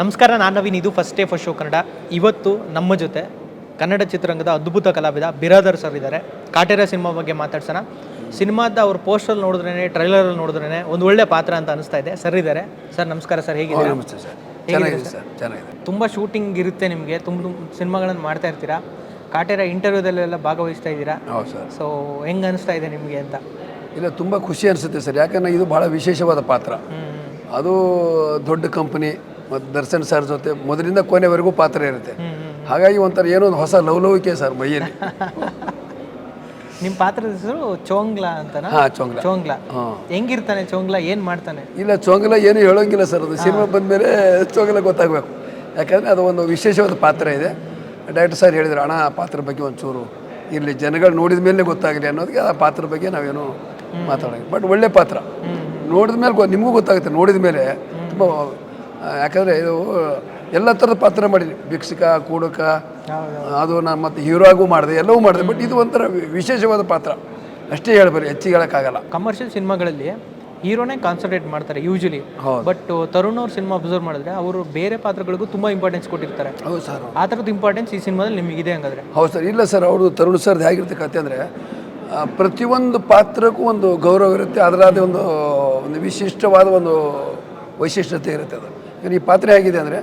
ನಮಸ್ಕಾರ ನಾನು ನವೀನ್. ಇದು first day first show Kannada. ಇವತ್ತು ನಮ್ಮ ಜೊತೆ ಕನ್ನಡ ಚಿತ್ರರಂಗದ ಅದ್ಭುತ ಕಲಾವಿದ ಬಿರಾದರ್ ಸರ್ ಇದ್ದಾರೆ. ಕಾಟೇರ ಸಿನಿಮಾ ಬಗ್ಗೆ ಮಾತಾಡ್ಸೋಣ. ಸಿನಿಮಾದ ಅವ್ರ ಪೋಸ್ಟರ್ ನೋಡಿದ್ರೇ ಟ್ರೈಲರಲ್ಲಿ ನೋಡಿದ್ರೇ ಒಂದು ಒಳ್ಳೆ ಪಾತ್ರ ಅಂತ ಅನಿಸ್ತಾ ಇದೆ. ಸರ್ ಇದ್ದಾರೆ. ಸರ್ ನಮಸ್ಕಾರ ಸರ್ ಹೇಗಿದ್ದೀರಾ? ತುಂಬಾ ಸರ್ ಚೆನ್ನಾಗಿದೆ ಸರ್ ಚೆನ್ನಾಗಿದೆ. ತುಂಬ ಶೂಟಿಂಗ್ ಇರುತ್ತೆ ನಿಮಗೆ. ತುಂಬ ಸಿನಿಮಾಗಳನ್ನು ಮಾಡ್ತಾ ಇರ್ತೀರಾ? ಕಾಟೇರ ಇಂಟರ್ವ್ಯೂದಲ್ಲೆಲ್ಲ ಭಾಗವಹಿಸ್ತಾ ಇದ್ದೀರಾ? ಹೌದು ಸರ್ ಸೊ ಹೆಂಗೆ ಅನಿಸ್ತಾ ಇದೆ ನಿಮಗೆ ಅಂತ? ಇಲ್ಲ ತುಂಬ ಖುಷಿ ಅನಿಸುತ್ತೆ ಸರ್ ಯಾಕಂದ್ರೆ ಇದು ಭಾಳ ವಿಶೇಷವಾದ ಪಾತ್ರ. ಅದು ದೊಡ್ಡ ಕಂಪನಿ ಮತ್ತು ದರ್ಶನ್ ಸರ್ ಜೊತೆ ಮೊದಲಿಂದ ಕೊನೆವರೆಗೂ ಪಾತ್ರ ಇರುತ್ತೆ. ಹಾಗಾಗಿ ಒಂಥರ ಏನೋ ಒಂದು ಹೊಸ ಲವಲವಿಕೆ ಸರ್ ಮೈಯಲ್ಲಿ. ನಿಮ್ಮ ಪಾತ್ರದ ಹೆಸರು ಚೋಂಗ್ಲಾ ಅಂತನಾ? ಹಾಂ ಚೋಂಗ್ಲಾ. ಚೋಂಗ್ಲಾ. ಹಾಂ. ಹೆಂಗಿರ್ತಾನೆ ಚೋಂಗ್ಲಾ? ಏನು ಮಾಡ್ತಾನೆ? ಇಲ್ಲ ಚೋಂಗ್ಲಾ ಏನು ಹೇಳೋಂಗಿಲ್ಲ ಸರ್ ಅದು. ಸಿನಿಮಾ ಬಂದಮೇಲೆ ಚೋಂಗ್ಲಾ ಗೊತ್ತಾಗಬೇಕು. ಯಾಕಂದರೆ ಅದು ಒಂದು ವಿಶೇಷವಾದ ಪಾತ್ರ ಇದೆ. ಡೈರೆಕ್ಟರ್ ಸರ್ ಹೇಳಿದ್ರು ಅಣ್ಣ ಆ ಪಾತ್ರ ಬಗ್ಗೆ ಒಂಚೂರು ಇಲ್ಲಿ ಜನಗಳು ನೋಡಿದ ಮೇಲೆ ಗೊತ್ತಾಗಲಿ ಅನ್ನೋದಕ್ಕೆ ಆ ಪಾತ್ರ ಬಗ್ಗೆ ನಾವೇನು ಮಾತಾಡೋಂಗಿಲ್ಲ. ಬಟ್ ಒಳ್ಳೆ ಪಾತ್ರ. ನೋಡಿದ ಮೇಲೆ ನಿಮಗೂ ಗೊತ್ತಾಗುತ್ತೆ. ನೋಡಿದ ಮೇಲೆ ತುಂಬ ಯಾಕಂದರೆ ಇದು ಎಲ್ಲ ಥರದ ಪಾತ್ರ ಮಾಡಿದ್ವಿ. ಭಿಕ್ಷಕ ಕೂಡಕ ಅದು ನಾನು ಮತ್ತು ಹೀರೋ ಆಗೂ ಮಾಡಿದೆ ಎಲ್ಲವೂ ಮಾಡಿದೆ ಬಟ್ ಇದು ಒಂಥರ ವಿಶೇಷವಾದ ಪಾತ್ರ. ಅಷ್ಟೇ ಹೇಳ್ಬರಿ ಹೆಚ್ಚಿಗೆ ಹೇಳೋಕ್ಕಾಗಲ್ಲ ಕಮರ್ಷಿಯಲ್ ಸಿನಿಮಾಗಳಲ್ಲಿ ಹೀರೋನೇ ಕಾನ್ಸಂಟ್ರೇಟ್ ಮಾಡ್ತಾರೆ ಯೂಶಲಿ ಬಟ್ ತರುಣ್ ಅವ್ರ ಸಿನಿಮಾ ಅಬ್ಸರ್ವ್ ಮಾಡಿದ್ರೆ ಅವರು ಬೇರೆ ಪಾತ್ರಗಳಿಗೂ ತುಂಬ ಇಂಪಾರ್ಟೆನ್ಸ್ ಕೊಟ್ಟಿರ್ತಾರೆ. ಹೌದು ಸರ್ ಆ ಥರದ ಇಂಪಾರ್ಟೆನ್ಸ್ ಈ ಸಿನಿಮಾದಲ್ಲಿ ನಿಮಗಿದೆ ಹಂಗಾದ್ರೆ. ಹೌದು ಸರ್ ಇಲ್ಲ ಸರ್ ಅವರು ತರುಣ್ ಸರ್ ಹೇಗಿರುತ್ತೆ ಕತೆ ಅಂದರೆ ಪ್ರತಿಯೊಂದು ಪಾತ್ರಕ್ಕೂ ಒಂದು ಗೌರವ ಇರುತ್ತೆ ಅದರಾದ ಒಂದು ಒಂದು ವಿಶಿಷ್ಟವಾದ ಒಂದು ವೈಶಿಷ್ಟ್ಯತೆ ಇರುತ್ತೆ ಅದು. ಈ ಪಾತ್ರ ಹೇಗಿದೆ ಅಂದರೆ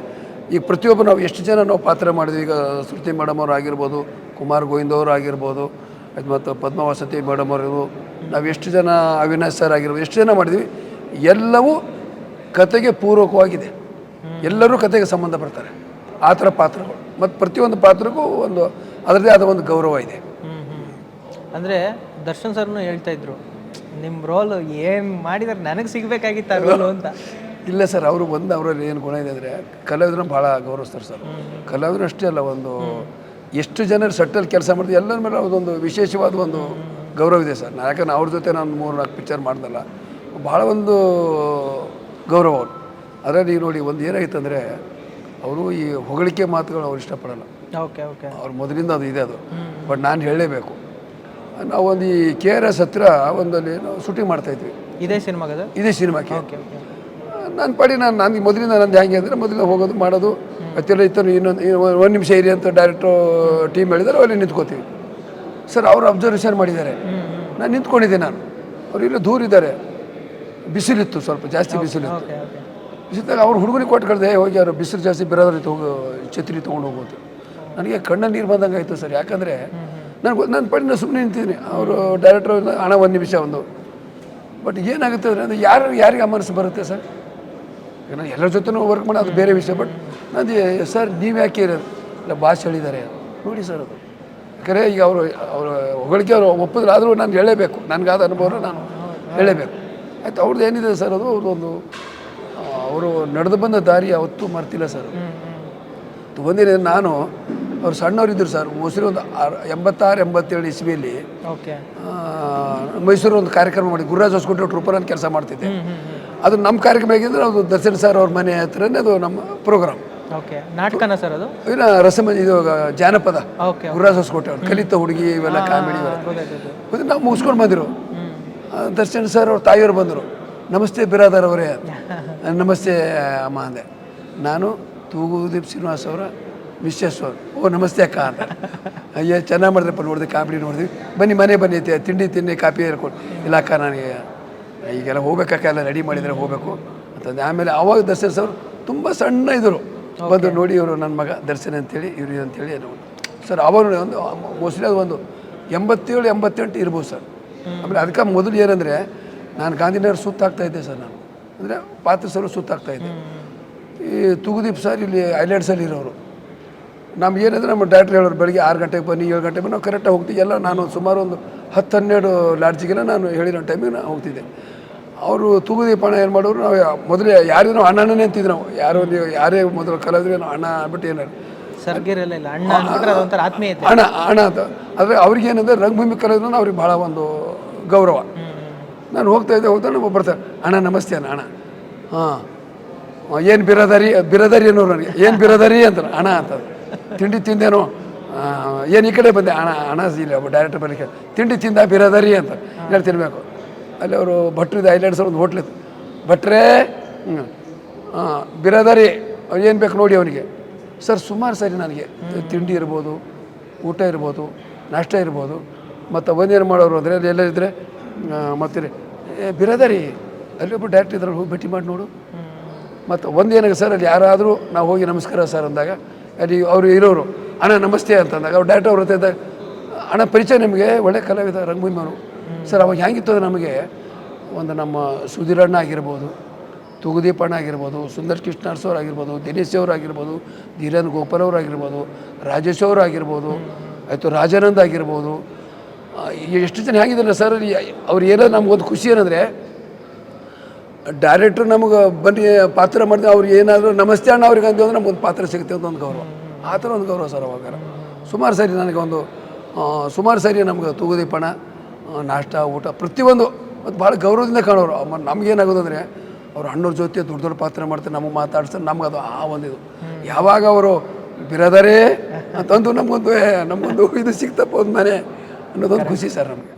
ಈಗ ಪ್ರತಿಯೊಬ್ಬರು ನಾವು ಎಷ್ಟು ಜನ ನಾವು ಪಾತ್ರ ಮಾಡಿದ್ವಿ, ಈಗ ಶ್ರುತಿ ಮೇಡಮ್ ಅವರು ಆಗಿರ್ಬೋದು, ಕುಮಾರ್ ಗೋವಿಂದ್ ಅವರು ಆಗಿರ್ಬೋದು, ಅದು ಮತ್ತು ಪದ್ಮಾವಸತಿ ಮೇಡಮ್ ಅವರು ನಾವು ಎಷ್ಟು ಜನ ಅವಿನಾಶ್ ಸರ್ ಆಗಿರ್ಬೋದು, ಎಷ್ಟು ಜನ ಮಾಡಿದ್ವಿ, ಎಲ್ಲವೂ ಕತೆಗೆ ಪೂರಕವಾಗಿದೆ. ಎಲ್ಲರೂ ಕತೆಗೆ ಸಂಬಂಧಪಡ್ತಾರೆ ಆ ಥರ ಪಾತ್ರಗಳು. ಮತ್ತು ಪ್ರತಿಯೊಂದು ಪಾತ್ರಕ್ಕೂ ಒಂದು ಅದರದೇ ಆದ ಒಂದು ಗೌರವ ಇದೆ. ಅಂದರೆ ದರ್ಶನ್ ಸರ್ನು ಹೇಳ್ತಾ ಇದ್ರು ನಿಮ್ಮ ರೋಲ್ ಏನು ಮಾಡಿದ್ರೆ ನನಗೆ ಸಿಗಬೇಕಾಗಿತ್ತು ಅಂತ. ಇಲ್ಲ ಸರ್ ಅವರು ಒಂದು ಅವರಲ್ಲಿ ಏನು ಗುಣ ಇದೆ ಅಂದರೆ ಕಲಾವಿದ್ರನ್ನ ಭಾಳ ಗೌರವಿಸ್ತಾರೆ ಸರ್. ಕಲಾವಿದ್ರು ಅಷ್ಟೇ ಅಲ್ಲ ಒಂದು ಎಷ್ಟು ಜನರು ಸಟ್ಟಲ್ಲಿ ಕೆಲಸ ಮಾಡಿದ್ರು ಎಲ್ಲರ ಮೇಲೆ ಅದೊಂದು ವಿಶೇಷವಾದ ಒಂದು ಗೌರವ ಇದೆ ಸರ್. ಯಾಕಂದ್ರೆ ಅವ್ರ ಜೊತೆ ನಾನು ಮೂರು ನಾಲ್ಕು ಪಿಕ್ಚರ್ ಮಾಡ್ದಲ್ಲ ಭಾಳ ಒಂದು ಗೌರವ ಅವರು. ಅದರಲ್ಲಿ ಈಗ ನೋಡಿ ಒಂದು ಏನಾಗಿತ್ತು ಅಂದರೆ ಅವರು ಈ ಹೊಗಳಿಕೆ ಮಾತುಗಳು ಅವ್ರು ಇಷ್ಟಪಡಲ್ಲ. Okay okay. ಅವ್ರ ಮೊದಲಿಂದ ಅದು ಇದೆ ಅದು. ಬಟ್ ನಾನು ಹೇಳಲೇಬೇಕು. ನಾವು ಒಂದು ಈ ಕೆ ಆರ್ ಎಸ್ ಹತ್ರ ಒಂದಲ್ಲಿ ನಾವು ಶೂಟಿಂಗ್ ಮಾಡ್ತಾಯಿದ್ವಿ ಇದೇ ಸಿನಿಮಾಗದು? ಇದೇ ಸಿನಿಮಾಕ್ಕೆ. ಓಕೆ ಪಡಿ ನಾನು ಪಾಡಿ ನಾನು ನನಗೆ ಮೊದಲಿಂದ ನಂದು ಹೇಗೆ ಅಂದರೆ ಮೊದಲಿಂದ ಹೋಗೋದು ಮಾಡೋದು. ಮತ್ತೆಲ್ಲ ಇತ್ತು ಇನ್ನೊಂದು ಒಂದು ನಿಮಿಷ ಇರಿ ಅಂತ ಡೈರೆಕ್ಟ್ರು ಟೀಮ್ ಹೇಳಿದ್ದಾರೆ ಅಲ್ಲಿ ನಿಂತ್ಕೋತೀವಿ. ಸರ್ ಅವರು ಅಬ್ಸರ್ವೇಷನ್ ಮಾಡಿದ್ದಾರೆ. ನಾನು ನಿಂತ್ಕೊಂಡಿದ್ದೆ ನಾನು. ಅವ್ರು ಇಲ್ಲ ದೂರ ಇದ್ದಾರೆ. ಬಿಸಿಲಿತ್ತು ಸ್ವಲ್ಪ ಜಾಸ್ತಿ ಬಿಸಿಲಿತ್ತು. ಬಿಸಿಲಿದ್ದಾಗ ಅವ್ರು ಹುಡುಗನಿಗೆ ಕೊಟ್ಟು ಕಳ್ದೆ ಹೋಗಿ ಅವರು ಬಿಸಿಲು ಜಾಸ್ತಿ ಬರೋದ್ರ ಹೋಗೋ ಛತ್ರಿ ತೊಗೊಂಡು ಹೋಗ್ಬೋದು. ನನಗೆ ಕಣ್ಣ ನೀರು ಬಂದಂಗೆ ಆಯಿತು ಸರ್. ಯಾಕಂದರೆ ನಾನು ನಾನು ಪಡಿನ ಸುಮ್ಮನೆ ನಿಂತಿದ್ದೀನಿ ಅವರು ಡೈರೆಕ್ಟ್ರು ಹಣ ಒಂದು ನಿಮಿಷ ಒಂದು. ಬಟ್ ಏನಾಗುತ್ತೆ ಅಂದರೆ ಅದು ಯಾರು ಯಾರಿಗೆ ಆ ಬರುತ್ತೆ ಸರ್? ಈಗ ನಾನು ಎಲ್ಲರ ಜೊತೆನೂ ವರ್ಕ್ ಮಾಡಿ ಅದು ಬೇರೆ ವಿಷಯ ಬಟ್ ನಾನು ಸರ್ ನೀವು ಯಾಕೆ ಇರೋದು? ಇಲ್ಲ ಭಾಷೆ ಹೇಳಿದ್ದಾರೆ ನೋಡಿ ಸರ್ ಅದು. ಯಾಕಂದರೆ ಈಗ ಅವರು ಅವರು ಹೊಗಳಿಕೆ ಅವರು ಒಪ್ಪಿದ್ರು ಆದರೂ ನಾನು ಹೇಳಲೇಬೇಕು ನನಗಾದ ಅನುಭವನ ನಾನು ಹೇಳಲೇಬೇಕು ಆಯ್ತು ಅವ್ರದ್ದು ಏನಿದೆ ಸರ್ ಅದು? ಅವ್ರದ್ದೊಂದು ಅವರು ನಡೆದು ಬಂದ ದಾರಿ ಯಾವತ್ತೂ ಮರ್ತಿಲ್ಲ ಸರ್ ಒಂದಿನ ನಾನು ಅವ್ರು ಸಣ್ಣವರಿದ್ದರು ಸರ್ ಮೈಸೂರು ಒಂದು ಆರು ಎಂಬತ್ತಾರು ಎಂಬತ್ತೇಳು ಇಸ್ವಿಯಲ್ಲಿ ಓಕೆ. ಮೈಸೂರು ಒಂದು ಕಾರ್ಯಕ್ರಮ ಮಾಡಿ ಗುರುರಾಜ್ ಹೊಸಕೋಟೆ ಟ್ರೂಪರ್ ಅಂತ ಕೆಲಸ ಮಾಡ್ತಿದ್ದೆ. ಅದು ನಮ್ಮ ಕಾರ್ಯಕ್ರಮ ಹೇಗಿದ್ರೆ ಅದು ದರ್ಶನ್ ಸರ್ ಅವ್ರ ಮನೆ ಹತ್ರನೇ ಅದು ನಮ್ಮ ಪ್ರೋಗ್ರಾಮ್. ಓಕೆ ನಾಟಕನ ಸರ್ ಅದು? ಇನ್ನು ರಸಮ ಇದು ಜಾನಪದ. ಹೊಸಕೋಟೆ ಅವ್ರು ಕಲಿತ ಹುಡುಗಿ ಇವೆಲ್ಲ ಕಾಮಿಡಿ ಮತ್ತೆ ನಾವು ಮುಗಿಸ್ಕೊಂಡು ಬಂದಿರು. ದರ್ಶನ್ ಸರ್ ಅವ್ರ ತಾಯಿಯವರು ಬಂದರು. ನಮಸ್ತೆ ಬಿರಾದರ್ ಅವರೇ ನಮಸ್ತೆ ಅಮ್ಮ ಅಂದೆ. ನಾನು ತೂಗುದೀಪ್ ಶ್ರೀನಿವಾಸ್ ಅವರ ಮಿಸ್ಸಸ್ ಅವರು ಓ ನಮಸ್ತೆ ಅಕ್ಕ ಅಂತ. ಅಯ್ಯ ಚೆನ್ನಾಗಿ ಮಾಡಿದ್ರಪ್ಪ ನೋಡಿದೆ ಕಾಮಿಡಿ ನೋಡಿದ್ವಿ. ಬನ್ನಿ ಮನೆ ಬನ್ನಿ ತಿಂಡಿ ತಿನ್ನಿ ಕಾಪಿ ಹೇಳ್ಕೊಡಿ ಇಲ್ಲ ಅಕ್ಕ ನನಗೆ ಈಗೆಲ್ಲ ಹೋಗ್ಬೇಕಾಗಲ್ಲ ಎಲ್ಲ ರೆಡಿ ಮಾಡಿದರೆ ಹೋಗಬೇಕು. ಅಂತಂದು ಆಮೇಲೆ ಅವಾಗ ದರ್ಶನ್ ಸರ್ ತುಂಬ ಸಣ್ಣ ಇದ್ದರು ಬಂದು ನೋಡಿ ಇವರು ನನ್ನ ಮಗ ದರ್ಶನ್ ಅಂತೇಳಿ ಇವರು ಅಂತೇಳಿ ಸರ್ ಅವರು ಒಂದು ಮೋಸ್ಟ್ಲಿ ಅದು ಒಂದು ಎಂಬತ್ತೇಳು ಎಂಬತ್ತೆಂಟು ಇರ್ಬೋದು ಸರ್. ಆಮೇಲೆ ಅದಕ್ಕೆ ಮೊದಲು ಏನಂದರೆ ನಾನು ಗಾಂಧಿನಗರ ಸುತ್ತಾಗ್ತಾ ಇದ್ದೆ ಸರ್ ನಾನು. ಅಂದರೆ ಪಾತ್ರ ಸರ್ ಸುತ್ತಾಗ್ತಾ ಇದ್ದೆ ಈ ತುಗುದೀಪ್ ಸರ್ ಇಲ್ಲಿ ಐಲ್ಯಾಂಡ್ಸಲ್ಲಿ ಇರೋರು. ನಮ್ಗೆ ಏನಂದ್ರೆ ನಮ್ಮ ಡಾಕ್ಟ್ರ್ ಹೇಳೋರು ಬೆಳಿಗ್ಗೆ ಆರು ಗಂಟೆಗೆ ಬನ್ನಿ ಏಳು ಗಂಟೆಗೆ ಬನ್ನಿ ನಾವು ಕರೆಕ್ಟಾಗಿ ಹೋಗ್ತೀವಿ. ಎಲ್ಲ ನಾನು ಸುಮಾರು ಒಂದು ಹತ್ತು ಹನ್ನೆರಡು ಲಾಡ್ಜಿಗೆಲ್ಲ ನಾನು ಹೇಳಿರೋ ಟೈಮಿಗೆ ನಾನು ಹೋಗ್ತಿದ್ದೆ. ಅವರು ತೂಗುದೀಪಣ ಏನು ಮಾಡೋರು ನಾವು ಮೊದಲೇ ಯಾರಿಗೂ ನಾವು ಅಣ್ಣನೇ ಅಂತಿದ್ವಿ ನಾವು. ಯಾರು ನೀವು ಯಾರೇ ಮೊದಲು ಕಲಾವಿದ್ರೆ ನಾವು ಅಣ್ಣ ಅಂದ್ಬಿಟ್ಟು ಏನಾರು ಅಣ್ಣ ಅಣ್ಣ ಅಂತ. ಆದರೆ ಅವ್ರಿಗೇನಂದ್ರೆ ರಂಗಭೂಮಿ ಕಲಾವಿದ್ರೆ ಅವ್ರಿಗೆ ಭಾಳ ಒಂದು ಗೌರವ. ನಾನು ಹೋಗ್ತಾ ಇದ್ದೆ ಹೋಗ್ತಾ ಒಬ್ಬ ಬರ್ತಾರೆ ಅಣ್ಣ ನಮಸ್ತೆ ಅಣ್ಣ ಅಣ್ಣ. ಹಾಂ. ಏನು ಬಿರದಾರಿ ಬಿರದಾರಿ ಅನ್ನೋರು ನನಗೆ ಏನು ಬಿರದಾರಿ? ಅಂತ ಅಣ್ಣ ಅಂತ ತಿಂಡಿ ತಿಂದೇನೋ ಏನು ಈ ಕಡೆ ಬಂದೆ ಹಣ ಇಲ್ಲ ಒಬ್ಬ ಡೈರೆಕ್ಟರ್ ಬರಲಿಕ್ಕೆ ತಿಂಡಿ ತಿಂದ ಬಿರದರಿ ಅಂತ ಹೇಳಿ ತಿನ್ನಬೇಕು ಅಲ್ಲಿ ಅವರು ಭಟ್ರಿದ ಐಲ್ಯಾಂಡ್ಸ್ ಒಂದು ಹೋಟ್ಲಿತ್ತು ಭಟ್ರೇ ಹ್ಞೂ ಹಾಂ ಬಿರದರಿ ಏನು ಬೇಕು ನೋಡಿ ಅವನಿಗೆ. ಸರ್ ಸುಮಾರು ಸರಿ ನನಗೆ. ತಿಂಡಿ ಇರ್ಬೋದು ಊಟ ಇರ್ಬೋದು ನಾಷ್ಟ ಇರ್ಬೋದು ಮತ್ತು ಒಂದೇನು ಮಾಡೋರು ಅಂದರೆ ಅಲ್ಲಿ ಎಲ್ಲ ಇದ್ದರೆ ಮತ್ತೆ ಬಿರದರಿ ಅಲ್ಲಿ ಒಬ್ಬರು ಡೈರೆಕ್ಟ್ ಇದ್ರಲ್ಲಿ ಹೋಗಿ ಭೇಟಿ ಮಾಡಿ ನೋಡು. ಮತ್ತು ಒಂದೇನಾಗ ಸರ್ ಅಲ್ಲಿ ಯಾರಾದರೂ ನಾವು ಹೋಗಿ ನಮಸ್ಕಾರ ಸರ್ ಅಂದಾಗ ಅಲ್ಲಿ ಅವರು ಇರೋರು, ಅಣ್ಣ, ನಮಸ್ತೆ ಅಂತಂದಾಗ ಅವ್ರು ಡೈರೆಕ್ಟ್ ಅವ್ರ ಹತ್ರ ಅಣ್ಣ, ಪರಿಚಯ ನಿಮಗೆ? ಒಳ್ಳೆ ಕಲಾವಿದ ರಂಗಭೂಮಿಯವರು ಸರ್, ಅವಾಗ ಹೆಂಗಿತ್ತು ಅಂದ್ರೆ ನಮಗೆ ಒಂದು ನಮ್ಮ ಸುಧೀರಣ್ಣ ಆಗಿರ್ಬೋದು ತುಗುದೀಪಣ್ಣ ಆಗಿರ್ಬೋದು, ಸುಂದರ್ ಕೃಷ್ಣಾರ್ಸ್ ಅರಸವ್ರು ಆಗಿರ್ಬೋದು, ದಿನೇಶ್ ಅವ್ರು ಆಗಿರ್ಬೋದು, ಧೀರನ್ ಗೋಪಾಲ್ ಅವ್ರು ಆಗಿರ್ಬೋದು, ರಾಜೇಶ್ ಅವರು ಆಗಿರ್ಬೋದು, ಆಯಿತು, ರಾಜಾನಂದ್ ಆಗಿರ್ಬೋದು ಎಷ್ಟು ಜನ ಹೇಗಿದ್ದಾರೆ ಸರ್? ಅವ್ರು ಏನೋ ನಮ್ಗೊಂದು ಖುಷಿ ಏನಂದರೆ ಡೈರೆಕ್ಟ್ರು ನಮಗೆ ಬನ್ನಿ, ಪಾತ್ರ ಮಾಡಿದ್ರೆ ಅವ್ರಿಗೆ ಏನಾದರೂ ನಮಸ್ತೆ ಅಣ್ಣ ಅವ್ರಿಗೆ ಅಂತೀವಿ ಅಂದ್ರೆ ಒಂದು ಪಾತ್ರ ಸಿಗುತ್ತೆ ಅಂತ ಒಂದು ಗೌರವ. ಆ ಥರ ಒಂದು ಗೌರವ ಸರ್ ಅವಾಗ. ಸುಮಾರು ಸರಿ ನನಗೆ ಒಂದು ಸುಮಾರು ಸರಿ ನಮ್ಗೆ ತೂಗುದೀಪಣ ನಾಷ್ಟ, ಊಟ, ಪ್ರತಿಯೊಂದು ಮತ್ತು ಭಾಳ ಗೌರವದಿಂದ ಕಾಣೋರು. ನಮಗೇನಾಗೋದು ಅಂದರೆ ಅವ್ರು ಅಣ್ಣವ್ರ ಜೊತೆ ದೊಡ್ಡ ದೊಡ್ಡ ಪಾತ್ರ ಮಾಡ್ತಾರೆ, ನಮಗೆ ಮಾತಾಡ್ಸ್ತಾರೆ, ನಮ್ಗೆ ಅದು ಆ ಒಂದಿದು ಯಾವಾಗ ಅವರು ಬಿರದರೇ ಅಂತಂದು ನಮಗೊಂದು ನಮಗೊಂದು ಇದು ಸಿಗ್ತಪ್ಪ ಒಂದು ಮನೆ ಅನ್ನೋದೊಂದು ಖುಷಿ ಸರ್ ನಮಗೆ.